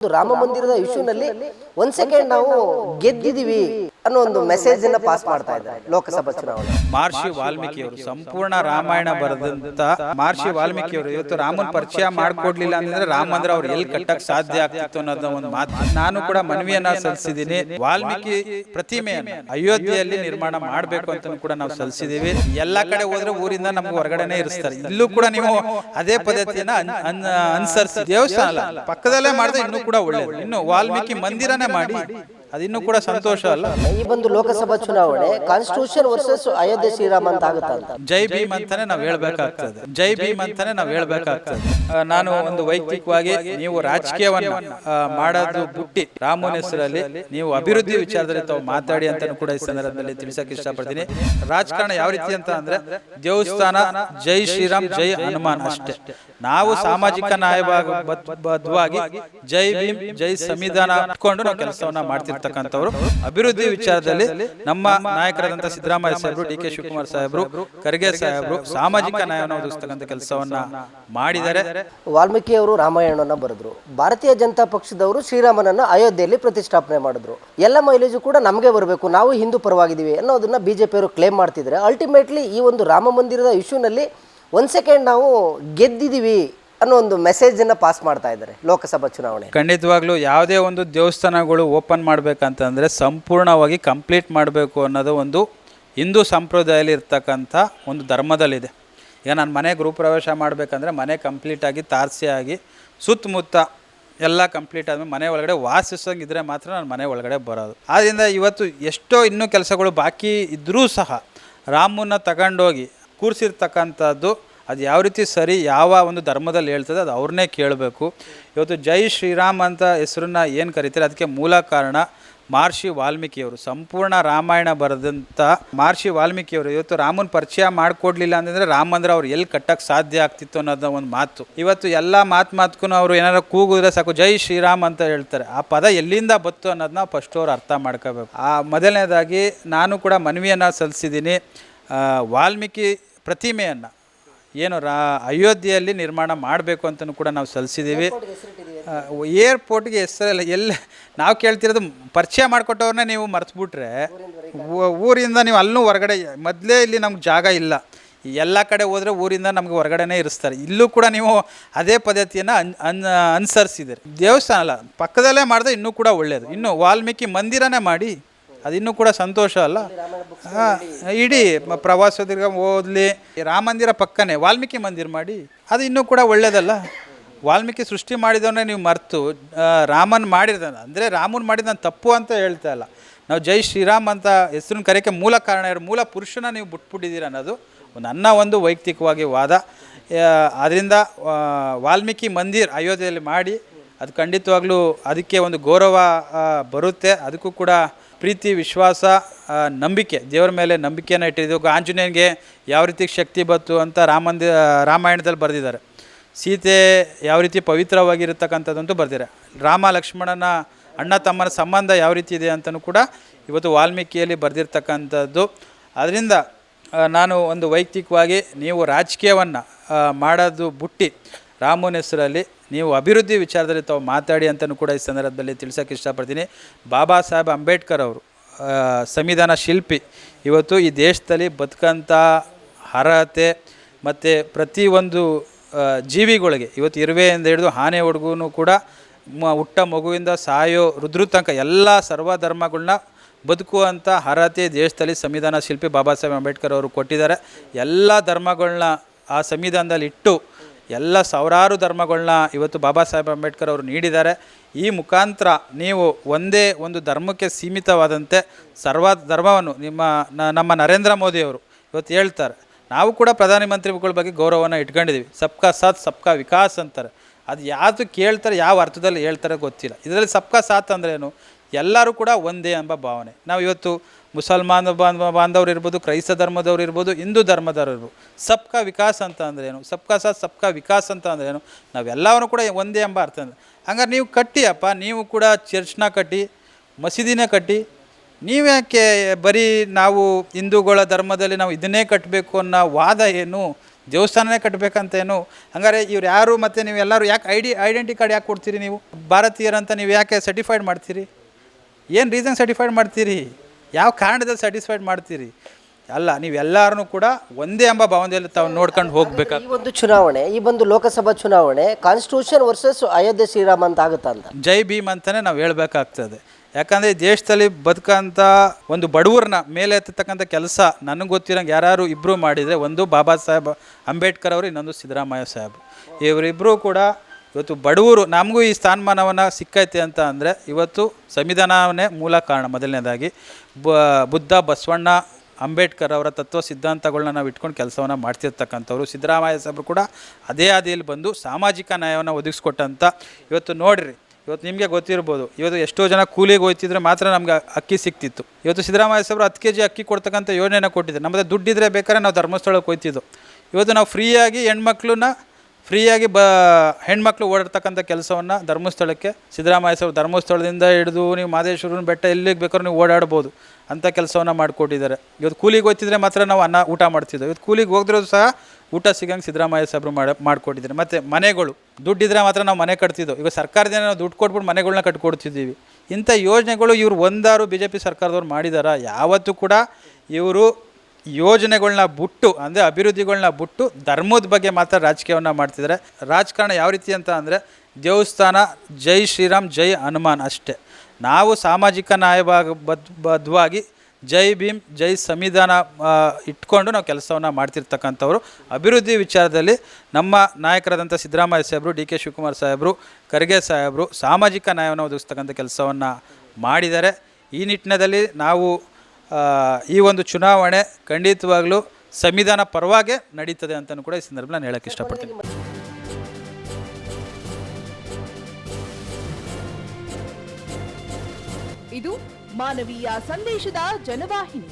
ರಾಮ ಮಂದಿರದ ಇಶ್ಯೂನಲ್ಲಿ ಒಂದ್ ಸೆಕೆಂಡ್ ನಾವು ಗೆದ್ದಿದೀವಿ ಅನ್ನೋ ಒಂದು ಮೆಸೇಜ್ ಅನ್ನ ಪಾಸ್ ಮಾಡ್ತಾ ಇದ್ದಾರೆ ಲೋಕಸಭಾ ಚುನಾವಣೆ. ಮಹರ್ಷಿ ವಾಲ್ಮೀಕಿಯವರು ಸಂಪೂರ್ಣ ರಾಮಾಯಣ ಬರೆದಂತ ಮಹರ್ಷಿ ವಾಲ್ಮೀಕಿಯವರು ಇವತ್ತು ರಾಮನ್ ಪರಿಚಯ ಮಾಡ್ಕೊಡ್ಲಿಲ್ಲ ಅಂದ್ರೆ ರಾಮ ಅಂದ್ರೆ ಅವ್ರು ಎಲ್ಲಿ ಕಟ್ಟಕ್ ಸಾಧ್ಯ ಆಗ್ತಿತ್ತು ಅನ್ನೋದ ಒಂದು ಮಾತು. ನಾನು ಕೂಡ ಮನವಿಯನ್ನ ಸಲ್ಲಿಸಿದೀನಿ ವಾಲ್ಮೀಕಿ ಪ್ರತಿಮೆ ಅಯೋಧ್ಯೆಯಲ್ಲಿ ನಿರ್ಮಾಣ ಮಾಡ್ಬೇಕು ಅಂತ ಕೂಡ ನಾವು ಸಲ್ಲಿಸಿದೀವಿ ಎಲ್ಲಾ ಕಡೆ ಹೋದ್ರೆ ಊರಿಂದ ನಮ್ಗೆ ಹೊರಗಡೆನೆ ಇರಿಸ್ತಾರೆ. ಇಲ್ಲೂ ಕೂಡ ನೀವು ಅದೇ ಪದ್ಧತಿಯನ್ನ ಅನ್- ಅನ್- ಅನುಸರಿಸಿ. ದೇವಸ್ಥಾನ ಪಕ್ಕದಲ್ಲೇ ಮಾಡಿದ್ರೆ ಇನ್ನೂ ಕೂಡ ಒಳ್ಳೆಯದು ಇನ್ನು ವಾಲ್ಮೀಕಿ ಮಂದಿರನೇ ಮಾಡಿ. ಅದಿನ್ನೂ ಕೂಡ ಸಂತೋಷ ಅಲ್ಲ? ಈ ಬಂದು ಲೋಕಸಭಾ ಚುನಾವಣೆ ಕಾನ್ಸ್ಟಿಟ್ಯೂಷನ್ ವರ್ಸಸ್ ಅಯೋಧ್ಯೆ ಶ್ರೀರಾಮ ಅಂತ ಆಗುತ್ತಾ ಅಂತ. ಜೈ ಭೀಮ್ ಅಂತಾನೆ ನಾವ್ ಹೇಳ್ಬೇಕಾಗ್ತದೆ. ಜೈ ಭೀಮ್ ಅಂತಾನೆ ನಾವ್ ಹೇಳ್ಬೇಕಾಗ್ತದೆ. ಆ, ನಾನು ಒಂದು ವೈಯಕ್ತಿಕವಾಗಿ ನೀವು ರಾಜಕೀಯವನ್ನ ಆ, ಮಾಡೋದು ಬುಟ್ಟಿ. ರಾಮನ ಹೆಸರಲ್ಲಿ ನೀವು ಅಭಿವೃದ್ಧಿ ವಿಚಾರದಲ್ಲಿ ತಾವು ಮಾತಾಡಿ ಅಂತ ಕೂಡ ಈ ಸಂದರ್ಭದಲ್ಲಿ ತಿಳಿಸಕ್ಕೆ ಇಷ್ಟಪಡ್ತೀನಿ. ರಾಜಕಾರಣ ಯಾವ ರೀತಿ ಅಂತ ಅಂದ್ರೆ ದೇವಸ್ಥಾನ ಜೈ ಶ್ರೀರಾಮ್ ಜೈ ಹನುಮಾನ್ ಅಷ್ಟೇ. ನಾವು ಸಾಮಾಜಿಕ ನ್ಯಾಯವಾಗಿ ಬದ್ಧವಾಗಿ ಜೈ ಭೀಮ್ ಜೈ ಸಂವಿಧಾನ ಇಟ್ಕೊಂಡು ನಾವು ಕೆಲಸವನ್ನ ಮಾಡ್ತಿರ್ತಕ್ಕಂಥವ್ರು ಅಭಿವೃದ್ಧಿ ವಿಚಾರದಲ್ಲಿ ನಮ್ಮ ನಾಯಕರಾದಂಥ ಸಿದ್ದರಾಮಯ್ಯ ಸಾಹೇಬರು, ಡಿ ಕೆ ಶಿವಕುಮಾರ್ ಸಾಹೇಬರು, ಖರ್ಗೆ ಸಾಹೇಬರು ಸಾಮಾಜಿಕ ನ್ಯಾಯವನ್ನು ಒದಗಿಸ್ತಕ್ಕಂಥ ಕೆಲಸವನ್ನ ಮಾಡಿದ್ದಾರೆ. ವಾಲ್ಮೀಕಿ ಅವರು ರಾಮಾಯಣವನ್ನ ಬರೆದ್ರು. ಭಾರತೀಯ ಜನತಾ ಪಕ್ಷದವರು ಶ್ರೀರಾಮನನ್ನ ಅಯೋಧ್ಯೆಯಲ್ಲಿ ಪ್ರತಿಷ್ಠಾಪನೆ ಮಾಡಿದ್ರು. ಎಲ್ಲ ಮೈಲೇಜು ಕೂಡ ನಮಗೆ ಬರಬೇಕು. ನಾವು ಹಿಂದೂ ಪರವಾಗಿದ್ದೀವಿ ಅನ್ನೋದನ್ನ ಬಿಜೆಪಿಯವರು ಕ್ಲೇಮ್ ಮಾಡ್ತಿದ್ದಾರೆ. ಅಲ್ಟಿಮೇಟ್ಲಿ ಈ ಒಂದು ರಾಮ ಮಂದಿರದ ಇಶ್ಯೂನಲ್ಲಿ ಒಂದು ಸೆಕೆಂಡ್ ನಾವು ಗೆದ್ದಿದ್ದೀವಿ. ಅನ್ನೋ ಒಂದು ಮೆಸೇಜ್ ಅನ್ನ ಪಾಸ್ ಮಾಡ್ತಾ ಇದ್ದಾರೆ ಲೋಕಸಭಾ ಚುನಾವಣೆ ಖಂಡಿತವಾಗ್ಲೂ ಯಾವುದೇ ಒಂದು ದೇವಸ್ಥಾನಗಳು ಓಪನ್ ಮಾಡ್ಬೇಕಂತಂದ್ರೆ ಸಂಪೂರ್ಣವಾಗಿ ಕಂಪ್ಲೀಟ್ ಮಾಡಬೇಕು ಅನ್ನೋದು ಒಂದು ಹಿಂದೂ ಸಂಪ್ರದಾಯದಲ್ಲಿ ಇರ್ತಕ್ಕಂಥ ಒಂದು ಧರ್ಮದಲ್ಲಿದೆ. ಈಗ ನಾನು ಮನೆ ಗೃಹಪ್ರವೇಶ ಮಾಡಬೇಕಂದ್ರೆ ಮನೆ ಕಂಪ್ಲೀಟಾಗಿ ತಾರಸಿ ಆಗಿ, ಸುತ್ತಮುತ್ತ ಎಲ್ಲ ಕಂಪ್ಲೀಟ್ ಆದಮೇಲೆ ಮನೆ ಒಳಗಡೆ ವಾಸಿಸೋಂಗಿದ್ರೆ ಮಾತ್ರ ನಾನು ಮನೆ ಒಳಗಡೆ ಬರೋದು. ಆದ್ದರಿಂದ ಇವತ್ತು ಎಷ್ಟೋ ಇನ್ನೂ ಕೆಲಸಗಳು ಬಾಕಿ ಇದ್ದರೂ ಸಹ ರಾಮನ್ನ ತಗೊಂಡೋಗಿ ಕೂರಿಸಿರ್ತಕ್ಕಂಥದ್ದು ಅದು ಯಾವ ರೀತಿ ಸರಿ ಯಾವ ಒಂದು ಧರ್ಮದಲ್ಲಿ ಹೇಳ್ತದೆ ಅದು ಅವ್ರನ್ನೇ ಕೇಳಬೇಕು. ಇವತ್ತು ಜೈ ಶ್ರೀರಾಮ್ ಅಂತ ಹೆಸರನ್ನ ಏನು ಕರೀತಾರೆ? ಅದಕ್ಕೆ ಮೂಲ ಕಾರಣ ಮಹರ್ಷಿ ವಾಲ್ಮೀಕಿಯವರು. ಸಂಪೂರ್ಣ ರಾಮಾಯಣ ಬರೆದಂಥ ಮಹರ್ಷಿ ವಾಲ್ಮೀಕಿಯವರು ಇವತ್ತು ರಾಮನ ಪರಿಚಯ ಮಾಡಿಕೊಡ್ಲಿಲ್ಲ ಅಂತಂದರೆ ರಾಮ ಅಂದ್ರೆ ಅವ್ರು ಎಲ್ಲಿ ಕಟ್ಟಕ್ಕೆ ಸಾಧ್ಯ ಆಗ್ತಿತ್ತು ಅನ್ನೋದ ಒಂದು ಮಾತು. ಇವತ್ತು ಎಲ್ಲ ಮಾತು ಮಾತ್ಗೂ ಅವರು ಏನಾರು ಕೂಗಿದ್ರೆ ಸಾಕು ಜೈ ಶ್ರೀರಾಮ್ ಅಂತ ಹೇಳ್ತಾರೆ. ಆ ಪದ ಎಲ್ಲಿಂದ ಬತ್ತು ಅನ್ನೋದನ್ನ ಫಸ್ಟ್ ಅವ್ರು ಅರ್ಥ ಮಾಡ್ಕೋಬೇಕು. ಆ ಮೊದಲನೇದಾಗಿ ನಾನು ಕೂಡ ಮನವಿಯನ್ನು ಸಲ್ಲಿಸಿದ್ದೀನಿ. ವಾಲ್ಮೀಕಿ ಪ್ರತಿಮೆಯನ್ನು. ಏನು ರಾ ಅಯೋಧ್ಯೆಯಲ್ಲಿ ನಿರ್ಮಾಣ ಮಾಡಬೇಕು ಅಂತಲೂ ಕೂಡ ನಾವು ಸಲ್ಲಿಸಿದ್ದೀವಿ. ಏರ್ಪೋರ್ಟ್ಗೆ ಹೆಸರಲ್ಲ ಎಲ್ಲ ನಾವು ಕೇಳ್ತಿರೋದು ಪರಿಚಯ ಮಾಡಿಕೊಟ್ಟವ್ರನ್ನೇ ನೀವು ಮರೆತುಬಿಟ್ರೆ ಊರಿಂದ ನೀವು ಅಲ್ಲೂ ಹೊರಗಡೆ ಮೊದಲೇ ಇಲ್ಲಿ ನಮ್ಗೆ ಜಾಗ ಇಲ್ಲ. ಎಲ್ಲ ಕಡೆ ಹೋದರೆ ಊರಿಂದ ನಮಗೆ ಹೊರಗಡೆನೇ ಇರಿಸ್ತಾರೆ. ಇಲ್ಲೂ ಕೂಡ ನೀವು ಅದೇ ಪದ್ಧತಿಯನ್ನು ಅನ್ ಅನ್ ಅನುಸರಿಸಿದ್ದೀರಿ. ದೇವಸ್ಥಾನ ಅಲ್ಲ ಪಕ್ಕದಲ್ಲೇ ಮಾಡಿದ್ರೆ ಇನ್ನೂ ಕೂಡ ಒಳ್ಳೆಯದು ಇನ್ನು ವಾಲ್ಮೀಕಿ ಮಂದಿರನೇ ಮಾಡಿ. ಅದಿನ್ನೂ ಕೂಡ ಸಂತೋಷ ಅಲ್ಲ? ಹಾ, ಇಡೀ ಪ್ರವಾಸೋದ್ಯಗ ಓದಲಿ ರಾಮ ಮಂದಿರ ಪಕ್ಕನೇ ವಾಲ್ಮೀಕಿ ಮಂದಿರ ಮಾಡಿ ಅದು ಇನ್ನೂ ಕೂಡ ಒಳ್ಳೇದಲ್ಲ? ವಾಲ್ಮೀಕಿ ಸೃಷ್ಟಿ ಮಾಡಿದವನ್ನೇ ನೀವು ಮರೆತು ರಾಮನ್ ಮಾಡಿದ ಅಂದರೆ ರಾಮನ್ ಮಾಡಿದ ತಪ್ಪು ಅಂತ ಹೇಳ್ತಾ ಇಲ್ಲ. ನಾವು ಜೈ ಶ್ರೀರಾಮ್ ಅಂತ ಹೆಸರನ್ನ ಕರೆಯೋಕ್ಕೆ ಮೂಲ ಕಾರಣ ಇರೋ ಮೂಲ ಪುರುಷನ ನೀವು ಬಿಟ್ಬಿಟ್ಟಿದ್ದೀರ ಅನ್ನೋದು ನನ್ನ ಒಂದು ವೈಯಕ್ತಿಕವಾಗಿ ವಾದ. ಆದ್ದರಿಂದ ವಾಲ್ಮೀಕಿ ಮಂದಿರ್ ಅಯೋಧ್ಯೆಯಲ್ಲಿ ಮಾಡಿ ಅದು ಖಂಡಿತವಾಗ್ಲೂ ಅದಕ್ಕೆ ಒಂದು ಗೌರವ ಬರುತ್ತೆ ಅದಕ್ಕೂ ಕೂಡ ಪ್ರೀತಿ, ವಿಶ್ವಾಸ ನಂಬಿಕೆ, ದೇವರ ಮೇಲೆ ನಂಬಿಕೆಯನ್ನು ಇಟ್ಟಿದ್ದು ಆಂಜನೇಯನಿಗೆ ಯಾವ ರೀತಿ ಶಕ್ತಿ ಬಂತು ಅಂತ ರಾಮಂದಿ ರಾಮಾಯಣದಲ್ಲಿ ಬರೆದಿದ್ದಾರೆ. ಸೀತೆ ಯಾವ ರೀತಿ ಪವಿತ್ರವಾಗಿರತಕ್ಕಂಥದ್ದಂತೂ ಬರ್ದಿದ್ದಾರೆ ರಾಮ ಲಕ್ಷ್ಮಣನ ಅಣ್ಣ, ತಮ್ಮನ ಸಂಬಂಧ ಯಾವ ರೀತಿ ಇದೆ ಅಂತಲೂ ಕೂಡ ಇವತ್ತು ವಾಲ್ಮೀಕಿಯಲ್ಲಿ ಬರೆದಿರ್ತಕ್ಕಂಥದ್ದು. ಅದರಿಂದ ನಾನು ಒಂದು ವೈಯಕ್ತಿಕವಾಗಿ ನೀವು ರಾಜಕೀಯವನ್ನು ಮಾಡೋದು ಬುಟ್ಟಿ ರಾಮನ ಹೆಸರಲ್ಲಿ ನೀವು ಅಭಿವೃದ್ಧಿ ವಿಚಾರದಲ್ಲಿ ತಾವು ಮಾತಾಡಿ ಅಂತಲೂ ಕೂಡ ಈ ಸಂದರ್ಭದಲ್ಲಿ ತಿಳಿಸೋಕೆ ಇಷ್ಟಪಡ್ತೀನಿ. ಬಾಬಾ ಸಾಹೇಬ್ ಅಂಬೇಡ್ಕರ್ ಅವರು ಸಂವಿಧಾನ ಶಿಲ್ಪಿ. ಇವತ್ತು ಈ ದೇಶದಲ್ಲಿ ಬದುಕಂಥ ಅರ್ಹತೆ ಮತ್ತು ಪ್ರತಿಯೊಂದು ಜೀವಿಗಳಿಗೆ ಇವತ್ತು ಇರುವೆಯಿಂದ ಹಿಡಿದು ಆನೆವರೆಗೂ ಕೂಡ ಮ, ಹುಟ್ಟ ಮಗುವಿಂದ ಸಾಯೋ ರುದ್ರ ತನಕ ಎಲ್ಲ ಸರ್ವಧರ್ಮಗಳನ್ನ ಬದುಕುವಂಥ ಅರ್ಹತೆ ದೇಶದಲ್ಲಿ ಸಂವಿಧಾನ ಶಿಲ್ಪಿ ಬಾಬಾ ಸಾಹೇಬ್ ಅಂಬೇಡ್ಕರ್ ಅವರು ಕೊಟ್ಟಿದ್ದಾರೆ. ಎಲ್ಲ ಧರ್ಮಗಳನ್ನ ಆ ಸಂವಿಧಾನದಲ್ಲಿ ಇಟ್ಟು ಎಲ್ಲ ಸಾವಿರಾರು ಧರ್ಮಗಳನ್ನ ಇವತ್ತು ಬಾಬಾ ಸಾಹೇಬ್ ಅಂಬೇಡ್ಕರ್ ಅವರು ನೀಡಿದ್ದಾರೆ. ಈ ಮುಖಾಂತರ ನೀವು ಒಂದೇ ಒಂದು ಧರ್ಮಕ್ಕೆ ಸೀಮಿತವಾದಂತೆ ಸರ್ವ ಧರ್ಮವನ್ನು ನಿಮ್ಮ ನಮ್ಮ ನರೇಂದ್ರ ಮೋದಿಯವರು ಇವತ್ತು ಹೇಳ್ತಾರೆ. ನಾವು ಕೂಡ ಪ್ರಧಾನಮಂತ್ರಿಗಳ ಬಗ್ಗೆ ಗೌರವವನ್ನು ಇಟ್ಕೊಂಡಿದ್ದೀವಿ ಸಬ್ಕಾ ಸಾಥ್, ಸಬ್ಕಾ ವಿಕಾಸ್ ಅಂತಾರೆ. ಅದು ಯಾವುದು ಕೇಳ್ತಾರೆ, ಯಾವ ಅರ್ಥದಲ್ಲಿ ಹೇಳ್ತಾರೆ ಗೊತ್ತಿಲ್ಲ. ಇದರಲ್ಲಿ ಸಬ್ಕಾ ಸಾಥ್ ಅಂದ್ರೇನು ಎಲ್ಲರೂ ಕೂಡ ಒಂದೇ ಎಂಬ ಭಾವನೆ. ನಾವು ಇವತ್ತು ಮುಸಲ್ಮಾನ ಬಾಂಧ ಬಾಂಧವ್ರು ಇರ್ಬೋದು, ಕ್ರೈಸ್ತ ಧರ್ಮದವ್ರು ಇರ್ಬೋದು, ಹಿಂದೂ ಧರ್ಮದವ್ರು ಇರ್ಬೋದು, ಸಬ್ಕಾ ವಿಕಾಸ್ ಅಂತ ಏನು? ಸಬ್ಕಾ ಸಾಥ್, ಸಬ್ಕಾ ವಿಕಾಸ್ ಅಂತ ಏನು? ನಾವೆಲ್ಲರೂ ಕೂಡ ಒಂದೇ ಎಂಬ ಅರ್ಥ ಅಂದ್ರೆ. ಹಂಗಾರೆ ನೀವು ಕಟ್ಟಿ ಅಪ್ಪ, ನೀವು ಕೂಡ ಚರ್ಚ್ನ ಕಟ್ಟಿ, ಮಸೀದಿನ ಕಟ್ಟಿ ನೀವ್ಯಾಕೆ ಬರೀ ನಾವು ಹಿಂದೂಗಳ ಧರ್ಮದಲ್ಲಿ ನಾವು ಇದನ್ನೇ ಕಟ್ಟಬೇಕು ಅನ್ನೋ ವಾದ ಏನು? ದೇವಸ್ಥಾನನೇ ಕಟ್ಟಬೇಕಂತೇನು ಹಂಗಾರೆ ಇವ್ರು ಯಾರು ಮತ್ತು ನೀವು ಎಲ್ಲರೂ ಯಾಕೆ ಐ ಡಿ ಐಡೆಂಟಿ ಕಾರ್ಡ್ ಯಾಕೆ ಕೊಡ್ತೀರಿ ನೀವು? ಭಾರತೀಯರಂತ ನೀವು ಯಾಕೆ ಸರ್ಟಿಫೈಡ್ ಮಾಡ್ತೀರಿ? ಏನು ರೀಸನ್ ಸರ್ಟಿಫೈಡ್ ಮಾಡ್ತೀರಿ? ಯಾವ ಕಾರಣದಲ್ಲಿ ಸ್ಯಾಟಿಸ್ಫೈಡ್ ಮಾಡ್ತೀರಿ? ಅಲ್ಲ ನೀವೆಲ್ಲರೂ ಕೂಡ ಒಂದೇ ಎಂಬ ಭಾವನೆಯಲ್ಲಿ ತಾವು ನೋಡ್ಕೊಂಡು ಹೋಗ್ಬೇಕು? ಈ ಒಂದು ಚುನಾವಣೆ ಈ ಒಂದು ಲೋಕಸಭಾ ಚುನಾವಣೆ ಕಾನ್ಸ್ಟಿಟ್ಯೂಷನ್ ವರ್ಸಸ್ ಅಯೋಧ್ಯೆ ಶ್ರೀರಾಮ ಅಂತ ಆಗುತ್ತಾ ಅಂತ? ಜೈ ಭೀಮ್ ಅಂತಲೇ ನಾವು ಹೇಳಬೇಕಾಗ್ತದೆ. ಯಾಕಂದರೆ ದೇಶದಲ್ಲಿ ಬದುಕಂಥ ಒಂದು ಬಡವ್ರನ್ನ ಮೇಲೆ ಎತ್ತತಕ್ಕಂಥ ಕೆಲಸ ನನಗೆ ಗೊತ್ತಿರೋಂಗೆ ಯಾರು ಇಬ್ಬರು ಮಾಡಿದರೆ ಒಂದು ಬಾಬಾ ಸಾಹೇಬ್ ಅಂಬೇಡ್ಕರ್ ಅವರು ಇನ್ನೊಂದು ಸಿದ್ದರಾಮಯ್ಯ ಸಾಹೇಬ್. ಇವರಿಬ್ಬರೂ ಕೂಡ ಇವತ್ತು ಬಡವರು, ನಮಗೂ ಈ ಸ್ಥಾನಮಾನವನ್ನು ಸಿಕ್ಕೈತೆ ಅಂತ ಅಂದರೆ ಇವತ್ತು ಸಂವಿಧಾನವೇ ಮೂಲ ಕಾರಣ ಮೊದಲನೇದಾಗಿ. ಬ, ಬುದ್ಧ, ಬಸವಣ್ಣ, ಅಂಬೇಡ್ಕರ್ ಅವರ ತತ್ವ ಸಿದ್ಧಾಂತಗಳನ್ನ ನಾವು ಇಟ್ಕೊಂಡು ಕೆಲಸವನ್ನು ಮಾಡ್ತಿರ್ತಕ್ಕಂಥವ್ರು. ಸಿದ್ದರಾಮಯ್ಯ ಸಾಹೇಬರು ಕೂಡ ಅದೇ ಹಾದಿಯಲ್ಲಿ ಬಂದು ಸಾಮಾಜಿಕ ನ್ಯಾಯವನ್ನು ಒದಗಿಸ್ಕೊಟ್ಟಂಥ ಇವತ್ತು ನೋಡಿರಿ, ಇವತ್ತು ನಿಮಗೆ ಗೊತ್ತಿರ್ಬೋದು, ಇವತ್ತು ಎಷ್ಟೋ ಜನ ಕೂಲಿಗೆ ಹೋಯ್ತಿದ್ರೆ ಮಾತ್ರ ನಮಗೆ ಅಕ್ಕಿ ಸಿಕ್ತಿತ್ತು. ಇವತ್ತು ಸಿದ್ದರಾಮಯ್ಯ ಸಾಹೇಬರು ಹತ್ತು ಕೆ ಜಿ ಅಕ್ಕಿ ಕೊಡ್ತಕ್ಕಂಥ ಯೋಜನೆನ ಕೊಟ್ಟಿದ್ದೆ ನಮ್ಮದು ದುಡ್ಡಿದ್ರೆ ಬೇಕಾದ್ರೆ ನಾವು ಧರ್ಮಸ್ಥಳಕ್ಕೆ ಹೋಯ್ತಿದ್ದು. ಇವತ್ತು ನಾವು ಫ್ರೀಯಾಗಿ ಹೆಣ್ಮಕ್ಳನ್ನ ಫ್ರೀಯಾಗಿ ಬ ಹೆಣ್ಮಕ್ಳು ಓಡಾಡ್ತಕ್ಕಂಥ ಕೆಲಸವನ್ನು ಧರ್ಮಸ್ಥಳಕ್ಕೆ ಸಿದ್ದರಾಮಯ್ಯ ಸರ್ ಧರ್ಮಸ್ಥಳದಿಂದ ಹಿಡಿದು ನೀವು ಮಾದೇಶ್ವರನ ಬೆಟ್ಟ ಎಲ್ಲಿಗೆ ಬೇಕಾದ್ರೂ ನೀವು ಓಡಾಡ್ಬೋದು ಅಂಥ ಕೆಲಸವನ್ನು ಮಾಡಿಕೊಟ್ಟಿದ್ದಾರೆ. ಇವತ್ತು ಕೂಲಿಗೆ ಹೋಗ್ತಿದ್ರೆ ಮಾತ್ರ ನಾವು ಅನ್ನ ಊಟ ಮಾಡ್ತಿದ್ದೋ, ಇವತ್ತು ಕೂಲಿಗೆ ಹೋಗಿದ್ರೂ ಸಹ ಊಟ ಸಿಗಂಗೆ ಸಿದ್ದರಾಮಯ್ಯ ಸಾಹೇಬರು ಮಾಡಿ ಮಾಡಿಕೊಟ್ಟಿದ್ದಾರೆ. ಮತ್ತು ಮನೆಗಳು, ದುಡ್ಡಿದ್ರೆ ಮಾತ್ರ ನಾವು ಮನೆ ಕಟ್ತಿದ್ದೋ, ಈಗ ಸರ್ಕಾರದಿಂದ ನಾವು ದುಡ್ಡು ಕೊಟ್ಬಿಟ್ಟು ಮನೆಗಳನ್ನ ಕಟ್ಕೊಡ್ತಿದ್ದೀವಿ. ಇಂಥ ಯೋಜನೆಗಳು ಇವರು ಒಂದಾರು ಬಿ ಜೆ ಪಿ ಸರ್ಕಾರದವ್ರು ಮಾಡಿದಾರ? ಯಾವತ್ತೂ ಕೂಡ ಇವರು ಯೋಜನೆಗಳನ್ನ ಬಿಟ್ಟು, ಅಂದರೆ ಅಭಿವೃದ್ಧಿಗಳನ್ನ ಬಿಟ್ಟು ಧರ್ಮದ ಬಗ್ಗೆ ಮಾತ್ರ ರಾಜಕೀಯವನ್ನು ಮಾಡ್ತಿದ್ದಾರೆ ರಾಜಕಾರಣ ಯಾವ ರೀತಿ ಅಂತ ಅಂದರೆ ದೇವಸ್ಥಾನ, ಜೈ ಶ್ರೀರಾಮ್, ಜೈ ಹನುಮಾನ್ ಅಷ್ಟೇ. ನಾವು ಸಾಮಾಜಿಕ ನ್ಯಾಯಭಾಗ ಬದ್ ಬದ್ಧವಾಗಿ ಜೈ ಭೀಮ್, ಜೈ ಸಂವಿಧಾನ ಇಟ್ಕೊಂಡು ನಾವು ಕೆಲಸವನ್ನು ಮಾಡ್ತಿರ್ತಕ್ಕಂಥವ್ರು. ಅಭಿವೃದ್ಧಿ ವಿಚಾರದಲ್ಲಿ ನಮ್ಮ ನಾಯಕರಾದಂಥ ಸಿದ್ದರಾಮಯ್ಯ ಸಾಹೇಬರು, ಡಿ ಕೆ ಶಿವಕುಮಾರ್ ಸಾಹೇಬರು, ಖರ್ಗೆ ಸಾಹೇಬರು ಸಾಮಾಜಿಕ ನ್ಯಾಯವನ್ನು ಒದಗಿಸ್ತಕ್ಕಂಥ ಕೆಲಸವನ್ನು ಮಾಡಿದ್ದಾರೆ. ಈ ನಿಟ್ಟಿನಲ್ಲಿ ನಾವು ಈ ಒಂದು ಚುನಾವಣೆ ಖಂಡಿತವಾಗಲೂ ಸಂವಿಧಾನ ಪರವಾಗೇ ನಡೀತದೆ ಅಂತಲೂ ಕೂಡ ಈ ಸಂದರ್ಭ ನಾನು ಹೇಳಕ್ಕೆ ಇಷ್ಟಪಡ್ತೀನಿ. ಇದು ಮಾನವೀಯ ಸಂದೇಶದ ಜನವಾಹಿನಿ.